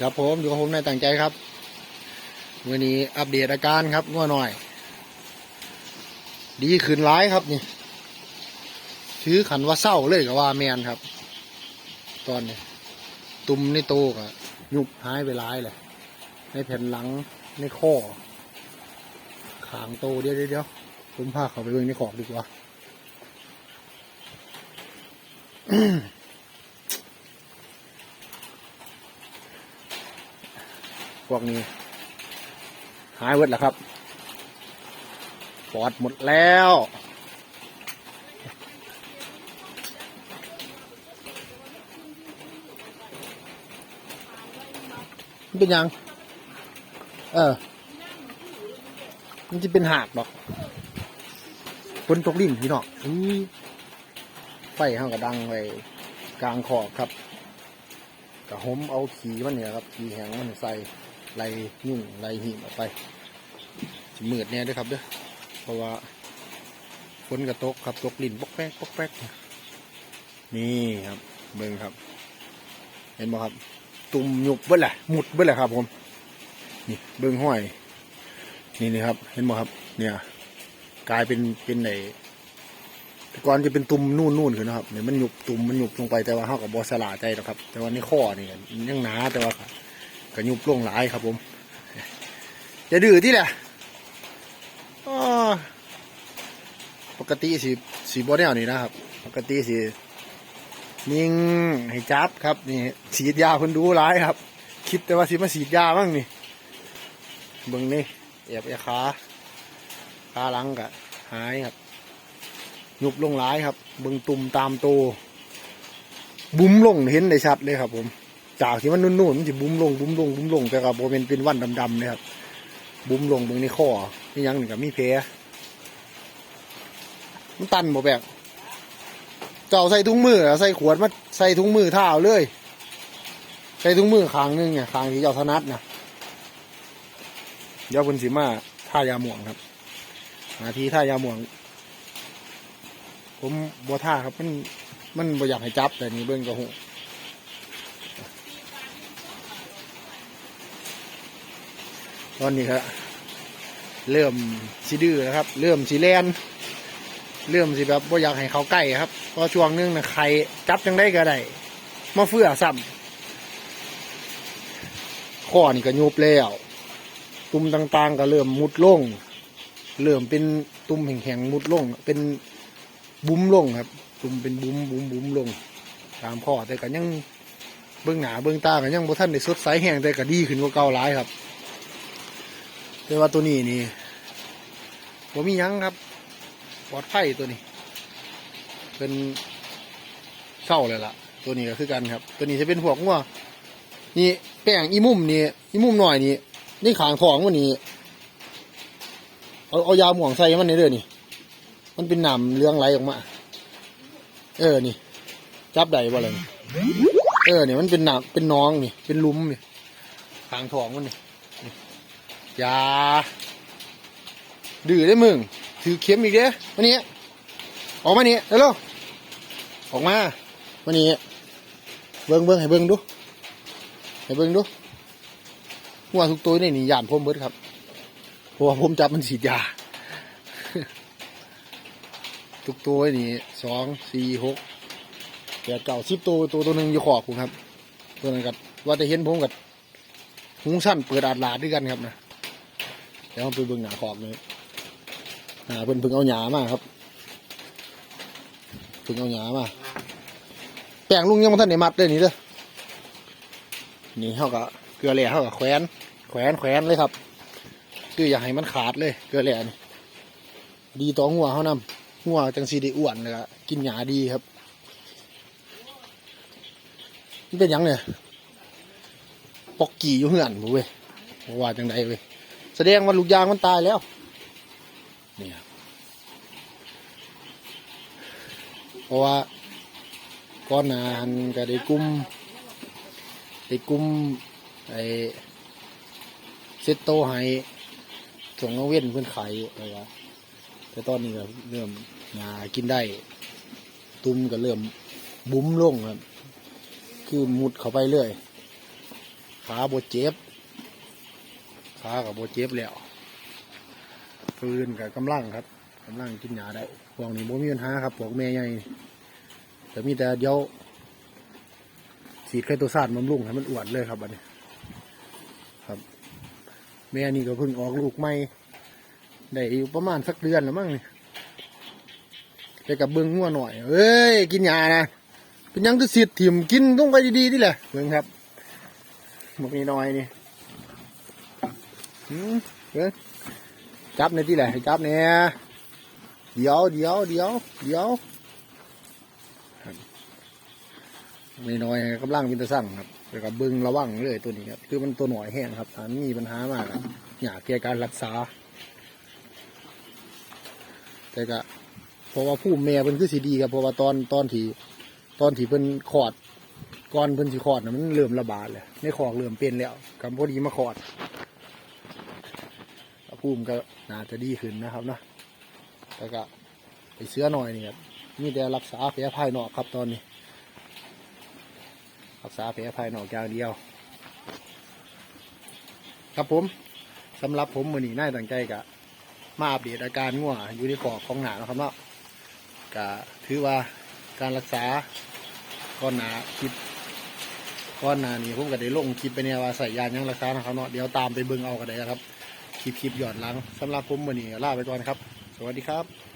ครับผมอยู่กับผมในต่างใจครับวันนี้อัปเดตอาการครับง่วหน่อย ดีขึ้นร้ายครับนี่ถือขันว่าเศร้าเลยกับว่าแมนครับ ตอนนี้ตุ่มในโตกะยุบหายไปร้ายเลยในแผ่นหลังในข้อขางโตเดี๋ยวเดี๋ยวผมพาเขาไปเบิ่งในขอกดีกว่า วกนี้ หายหมดแล้วครับ ปอดหมดแล้วเป็นยัง เออ มันจะเป็นหากดอกฝนตกลิ่นพี่น้องอื้อไฟห้างกระดังไปกลางขอบครับกระหมเอาขี่มันเนี่ยครับ ขี่แหงมันใส่ ไล่ยุ่งไล่หิมออกไปสิมืดเนี่ยด้วยครับเด้อเพราะว่าฝนกระตกครับตกลิ่นปอกแป๊กปอกแป๊กนี่ครับเบิ่งครับ เห็นบ่ครับ ตุ่มหยุบเบิ้ลแหละหมุดเบิ้ลแหละครับ ผม นี่เบิ้งห้อย นี่นี่ครับ เห็นบ่ครับ เนี่ย กลายเป็นเป็นไหนแต่ก่อนจะเป็นตุ่มนู่นนู่นขึ้นนะครับเนี่ยมันหยุบตุ่มมันหยุบลงไปแต่ว่าเขากับบอสลาใจหรอกครับ แต่ว่าในข้อนี่ยังหนาแต่ว่า ก็หยุบลงหลายครับผมจะดื้อที่แหละปกติสีสีบอแนวนี่นะครับ ปกติสีนิ่งให้จับครับนี่ฉีดยาคนดูร้ายครับ คิดแต่ว่าสีมาฉีดยาบ้างนี่เบิ่งนี่แอบแอบขาขาหลังกะหายครับยุบลงร้ายครับ เบิ่งตุ่มตามโตบุ้มลงเห็นได้ชัดเลยครับผม จากที่มันนุ่นๆมันจะบุ้มลงบุ้มลงบุ้มลงแต่กับโบเป็นเป็นวันดำๆเลยครับบุ้มลงเบิ่งในข้อนี่ยังหนึ่งกับมีเพมันตันบ่แบบเจ้าใส่ถุงมือใส่ขวดมาใส่ถุงมือเท้าเลย ใส่ถุงมือขางหนึงเนี่ยขางที่เจ้าถนัดนะเดี๋ยวเพิ่นสิมาท่ายาหม่วงครับหาทีท่ายาหม่วง ผมบ่ท่าครับมันมันบ่อยากให้จับแต่นี่เบิ่งก็หู ตอนนี้ครับเริ่มสิดื้อแล้วครับ เริ่มสิแลนเริ่มสิแบบบ่าอยากให้เขาใกล้ครับเพราะช่วงนึงนะใครจับจังได้ก็ได้มาเฟื่อซ้ำข้อนี่ก็ยุบแล้ว ตุ่มต่างๆ ก็เริ่มมุดลง เริ่มเป็นตุ่มแข็งๆมุดลง เป็นบุ้มลงครับ ตุ่มเป็นบุ้มบุ้มบุ้มลง ตามข้อแต่ก็ยังเบื้องหน้าเบื้องตาก็ยังบ่ท่านได้สดใสแห้งแต่ก็ดีขึ้นกว่าเก่าหลายครับ แต่ว่าตัวนี้นี่ผมมียังครับ ปลอดภัยตัวนี้ เป็นเศร้าเลยล่ะ ตัวนี้ก็คือกันครับ ตัวนี้จะเป็นพวงัวนี่แป้งอีมุมนี่อีมุมหน่อยนี่นี่ขางของวันนี้เอาเอายาหม่วงใส่มันในเด้อนี่มันเป็นหนำเรื่องไหลออกมา เออนี่ จับได้บ่เลยเออเนี่ยมันเป็นหนำเป็นน้องนี่เป็นลุมนี่ขางทองมันนี่ นี่า ดื้อได้มึง ถือเข็มอีกเด้อวันนี้ออกมานี่เร็วออกมาวันนี้เบิ้งเบิ้งให้เบิ้งดูให้เบิ้งดูหัวทุกตัวนี่นี่ยานผมเบิดครับเพราะว่าผมจับมันฉีดยา ทุกตัวนี่สองสี่หกแปดเก้าสิบตัวตัวตัวหนึ่งอยู่ขอบผมครับตัวนั้นกับว่าจะเห็นผมกับหุงสั้นเปิดอาดลาดด้วยกันครับนะ แล้วไปเบิ่งหนาขอบเลยหนาเพิ่นเพิ่งเอาหยามาครับเพิ่งเอาหยามาแป้งลุงยังไม่ทันได้มัดเลยนี่เด้อนี่เขาก็เกลือแหล่เขาก็แขวน แขวนแขวนเลยครับ คืออย่าให้มันขาดเลย เกลือแหล่นี่ดีต่อหัวเขานำหัวจังสีได้อ้วนเลยอะกินหยาดีครับนี่เป็นหยังเนี่ยปอกกี่อยู่เหือนบ่เว้ยว่าจังใดเว้ย แสดงว่าลูกยางมันตายแล้วนี่ครับเพราะว่าก้อนหนาหันก็ได้กลุ่มได้กลุ่มไอ้เซตโตให้ส่งน้องเว้นเพื่อนขายอะไรวะแต่ตอนนี้ก็เริ่มงากินได้ ตุ้มก็เริ่มบุ้มลงครับ คือมุดเข้าไปเรื่อย ขาบดเจ็บ ขากับโบเจ็บแล้วฟืนกับกำลังครับกำลังกินยาได้พวกนี้บ่มีปัญหาครับพวกแม่ใหญ่แต่มีแต่เดี๋ยวสีดไข่ตัวสานบำรุงให้มันอวดเลยครับบัดนี้ ครับ แม่นี่ก็เพิ่งออกลูกใหม่ได้อยู่ประมาณสักเดือนแล้วมั้งนี่ไปกับเบิ้องงัวหน่อย เอ้ย กินยานะ เป็นยังก็สิทธิ์ถิ่มกินต้องไปดีๆนี่แหละเบิ้งครับมันมีน้อยนี่ จับในที่แหละจับเนี่ยเดี๋ยวเดี๋ยวเดี๋ยวเดี๋ยวครับมีน้อยกำลังวินตอร์สั่งครับไปกับเบิ้งระวังเลยตัวนี้ครับคือมันตัวหน่อยแห้งครับอันมีปัญหามากอยากเกี่ยวกับการรักษา แต่ก็เพราะว่าผู้แม่เพิ่นคือสีดีครับเพราะว่าตอนตอนที่ตอนที่เพิ่นขอดก่อนเพิ่นสิขอดนะมันเริ่มระบาดเลยในขอกเริ่มเป็นแล้วกับพอดีมาขอด ภูมิก็น่าจะดีขึ้นนะครับเนาะแต่ก็ไปเสื้อหน่อยนี่ครับมีแต่รักษาแผลภายนอกครับตอนนี้ รักษาแผลภายนอกอย่างเดียว ครับผมสำหรับผมมือนี้น่าตั้งใจกะมาอัปเดตอาการง่วงอยู่ในขอบของหนานะครับเนาะก็ถือว่าการรักษาก้อนหนาคลิปก้อนหนานี่ผมก็ได้ลงคลิปไปเนี่ยว่าใส่ยายังรักษานะครับเนาะเดี๋ยวตามไปเบิ่งเอากันได้ครับ คลิปคลิปหย่อนหลังสำหรับผมวันนี้ลาไปก่อนครับ สวัสดีครับ